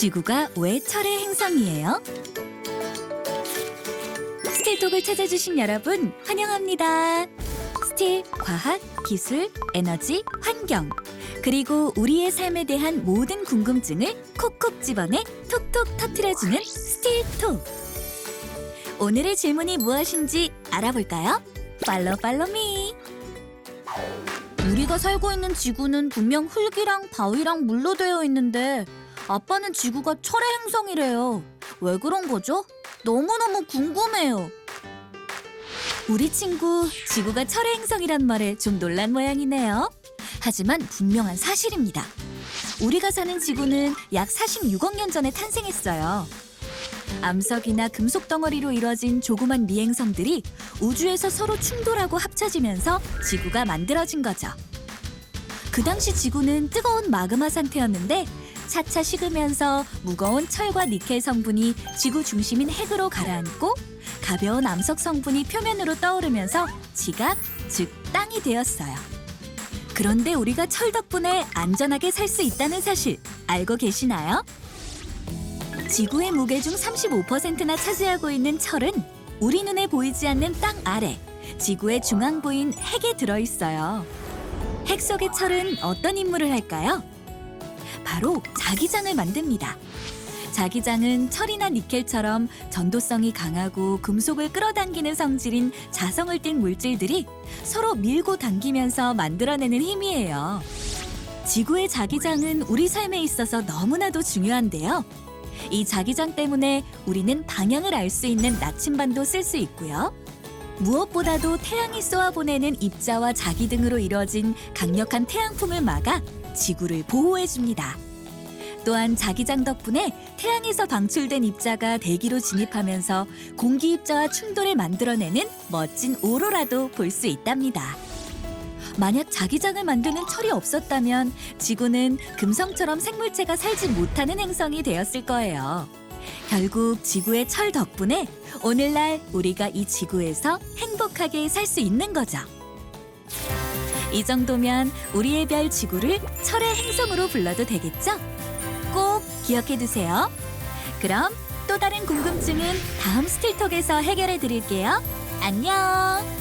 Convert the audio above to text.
지구가 왜 철의 행성이에요? 스틸톡을 찾아주신 여러분 환영합니다. 스틸, 과학, 기술, 에너지, 환경 그리고 우리의 삶에 대한 모든 궁금증을 콕콕 집어내 톡톡 터트려주는 스틸톡 오늘의 질문이 무엇인지 알아볼까요? 팔로 팔로 미 우리가 살고 있는 지구는 분명 흙이랑 바위랑 물로 되어 있는데 아빠는 지구가 철의 행성이래요. 왜 그런 거죠? 너무너무 궁금해요. 우리 친구 지구가 철의 행성이란 말에 좀 놀란 모양이네요. 하지만 분명한 사실입니다. 우리가 사는 지구는 약 46억 년 전에 탄생했어요. 암석이나 금속 덩어리로 이뤄진 조그만 미행성들이 우주에서 서로 충돌하고 합쳐지면서 지구가 만들어진 거죠. 그 당시 지구는 뜨거운 마그마 상태였는데 차차 식으면서 무거운 철과 니켈 성분이 지구 중심인 핵으로 가라앉고 가벼운 암석 성분이 표면으로 떠오르면서 지각, 즉 땅이 되었어요. 그런데 우리가 철 덕분에 안전하게 살 수 있다는 사실 알고 계시나요? 지구의 무게 중 35%나 차지하고 있는 철은 우리 눈에 보이지 않는 땅 아래 지구의 중앙부인 핵에 들어 있어요. 핵 속의 철은 어떤 임무를 할까요? 바로 자기장을 만듭니다. 자기장은 철이나 니켈처럼 전도성이 강하고 금속을 끌어당기는 성질인 자성을 띤 물질들이 서로 밀고 당기면서 만들어내는 힘이에요. 지구의 자기장은 우리 삶에 있어서 너무나도 중요한데요. 이 자기장 때문에 우리는 방향을 알 수 있는 나침반도 쓸 수 있고요. 무엇보다도 태양이 쏘아보내는 입자와 자기 등으로 이뤄진 강력한 태양풍을 막아 지구를 보호해 줍니다. 또한 자기장 덕분에 태양에서 방출된 입자가 대기로 진입하면서 공기 입자와 충돌을 만들어내는 멋진 오로라도 볼 수 있답니다. 만약 자기장을 만드는 철이 없었다면 지구는 금성처럼 생물체가 살지 못하는 행성이 되었을 거예요. 결국 지구의 철 덕분에 오늘날 우리가 이 지구에서 행복하게 살 수 있는 거죠. 이 정도면 우리의 별 지구를 철의 행성으로 불러도 되겠죠? 꼭 기억해 두세요. 그럼 또 다른 궁금증은 다음 스틸톡에서 해결해 드릴게요. 안녕!